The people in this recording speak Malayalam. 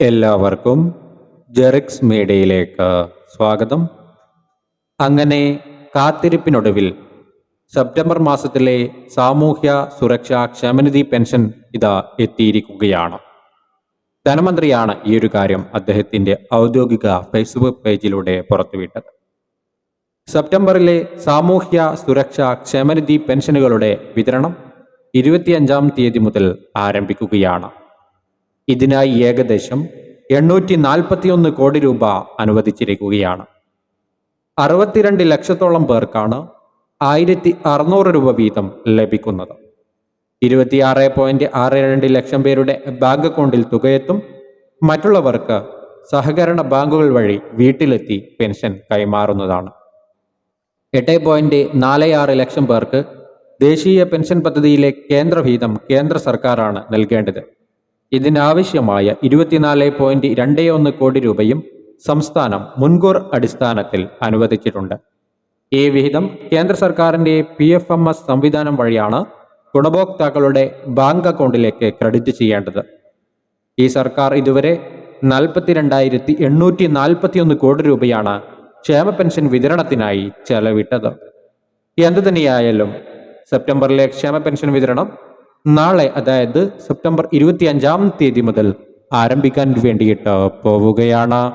എല്ലാവർക്കും ജെറിക്സ് മീഡിയയിലേക്ക് സ്വാഗതം. അങ്ങനെ കാത്തിരിപ്പിനൊടുവിൽ സെപ്റ്റംബർ മാസത്തിലെ സാമൂഹ്യ സുരക്ഷാ ക്ഷേമനിധി പെൻഷൻ ഇതാ എത്തിയിരിക്കുകയാണ്. ധനമന്ത്രിയാണ് ഈ ഒരു കാര്യം അദ്ദേഹത്തിന്റെ ഔദ്യോഗിക ഫേസ്ബുക്ക് പേജിലൂടെ പുറത്തുവിട്ടത്. സെപ്റ്റംബറിലെ സാമൂഹ്യ സുരക്ഷാ ക്ഷേമനിധി പെൻഷനുകളുടെ വിതരണം ഇരുപത്തിയഞ്ചാം തീയതി മുതൽ ആരംഭിക്കുകയാണ്. ഇതിനായി ഏകദേശം എണ്ണൂറ്റി നാൽപ്പത്തിയൊന്ന് കോടി രൂപ അനുവദിച്ചിരിക്കുകയാണ്. അറുപത്തിരണ്ട് ലക്ഷത്തോളം പേർക്കാണ് ആയിരത്തി അറുന്നൂറ് രൂപ വീതം ലഭിക്കുന്നത്. ഇരുപത്തിയാറ് പോയിന്റ് ആറ് രണ്ട് ലക്ഷം പേരുടെ ബാങ്ക് അക്കൗണ്ടിൽ തുകയെത്തും മറ്റുള്ളവർക്ക് സഹകരണ ബാങ്കുകൾ വഴി വീട്ടിലെത്തി പെൻഷൻ കൈമാറുന്നതാണ്. എട്ട് പോയിന്റ് നാല് ആറ് ലക്ഷം പേർക്ക് ദേശീയ പെൻഷൻ പദ്ധതിയിലെ കേന്ദ്രവീതം കേന്ദ്ര സർക്കാരാണ് നൽകേണ്ടത്. ഇതിനാവശ്യമായ ഇരുപത്തിനാല് പോയിന്റ് രണ്ട് ഒന്ന് കോടി രൂപയും സംസ്ഥാനം മുൻകൂർ അടിസ്ഥാനത്തിൽ അനുവദിച്ചിട്ടുണ്ട്. ഈ വിഹിതം കേന്ദ്ര സർക്കാരിന്റെ പി എഫ് എം എസ് സംവിധാനം വഴിയാണ് ഗുണഭോക്താക്കളുടെ ബാങ്ക് അക്കൗണ്ടിലേക്ക് ക്രെഡിറ്റ് ചെയ്യേണ്ടത്. ഈ സർക്കാർ ഇതുവരെ നാൽപ്പത്തിരണ്ടായിരത്തി എണ്ണൂറ്റി നാൽപ്പത്തിയൊന്ന് കോടി രൂപയാണ് ക്ഷേമ പെൻഷൻ വിതരണത്തിനായി ചെലവിട്ടത്. എന്തു തന്നെയായാലും സെപ്റ്റംബറിലെ ക്ഷേമ പെൻഷൻ വിതരണം നാളെ അതായത് സെപ്റ്റംബർ ഇരുപത്തി അഞ്ചാം തീയതി മുതൽ ആരംഭിക്കാൻ വേണ്ടിയിട്ട് പോവുകയാണ്.